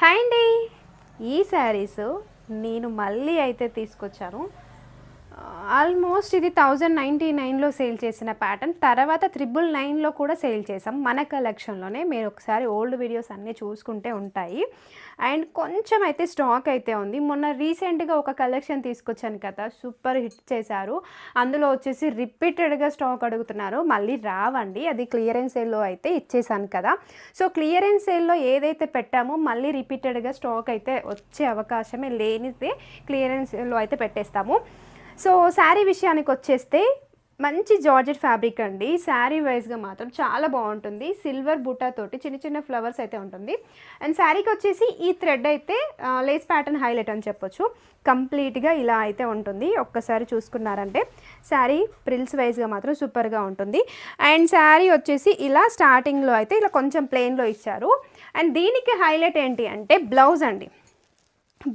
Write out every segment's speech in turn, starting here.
Hi అండి. ఈ శారీస్ నేను మళ్ళీ అయితే తీసుకొచ్చాను. ఆల్మోస్ట్ ఇది థౌజండ్ నైంటీ నైన్లో సేల్ చేసిన ప్యాటర్న్. తర్వాత త్రిబుల్ నైన్లో కూడా సేల్ చేసాం మన కలెక్షన్లోనే మీరు ఒకసారి ఓల్డ్ వీడియోస్ అన్నీ చూసుకుంటే ఉంటాయి. అండ్ కొంచెం అయితే స్టాక్ అయితే ఉంది. మొన్న రీసెంట్గా ఒక కలెక్షన్ తీసుకొచ్చాను కదా సూపర్ హిట్ చేశారు. అందులో వచ్చేసి రిపీటెడ్గా స్టాక్ అడుగుతున్నారు. మళ్ళీ రావండి. అది క్లియరెన్స్ సేల్లో అయితే ఇచ్చేసాను కదా. సో క్లియరెన్స్ సేల్లో ఏదైతే పెట్టామో మళ్ళీ రిపీటెడ్గా స్టాక్ అయితే వచ్చే అవకాశమే లేనిదే క్లియరెన్స్ సేల్లో అయితే పెట్టేస్తాము. సో శారీ విషయానికి వచ్చేస్తే మంచి జార్జెట్ ఫ్యాబ్రిక్ అండి. శారీ వైజ్గా మాత్రం చాలా బాగుంటుంది. సిల్వర్ బూటా తోటి చిన్న చిన్న ఫ్లవర్స్ అయితే ఉంటుంది. అండ్ శారీకి వచ్చేసి ఈ థ్రెడ్ అయితే లేస్ ప్యాటర్న్ హైలైట్ అని చెప్పొచ్చు. కంప్లీట్గా ఇలా అయితే ఉంటుంది. ఒక్కసారి చూసుకున్నారంటే శారీ ప్రిల్స్ వైజ్గా మాత్రం సూపర్గా ఉంటుంది. అండ్ శారీ వచ్చేసి ఇలా స్టార్టింగ్లో అయితే ఇలా కొంచెం ప్లెయిన్లో ఇచ్చారు. అండ్ దీనికి హైలైట్ ఏంటి అంటే బ్లౌజ్ అండి.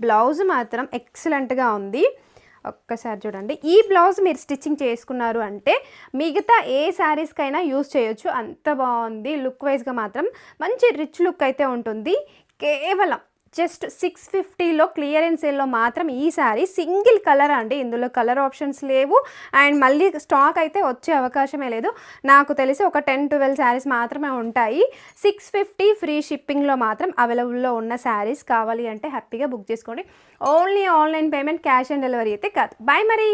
బ్లౌజ్ మాత్రం ఎక్సలెంట్గా ఉంది. ఒక్కసారి చూడండి. ఈ బ్లౌజ్ మీరు స్టిచ్చింగ్ చేసుకున్నారు అంటే మిగతా ఏ శారీస్కైనా యూస్ చేయొచ్చు. అంత బాగుంది. లుక్ వైజ్గా మాత్రం మంచి రిచ్ లుక్ అయితే ఉంటుంది. కేవలం జస్ట్ సిక్స్ ఫిఫ్టీలో క్లియరెన్స్ సేల్లో మాత్రం ఈ సింగిల్ కలర్ అండి. ఇందులో కలర్ ఆప్షన్స్ లేవు. అండ్ మళ్ళీ స్టాక్ అయితే వచ్చే అవకాశమే లేదు. నాకు తెలిసి ఒక టెన్ ట్వెల్వ్ శారీస్ మాత్రమే ఉంటాయి. సిక్స్ ఫిఫ్టీ ఫ్రీ షిప్పింగ్లో మాత్రం అవైలబుల్లో ఉన్న శారీస్ కావాలి అంటే హ్యాపీగా బుక్ చేసుకోండి. Only online payment cash on delivery అయితే కాదు. బాయ్ మరి!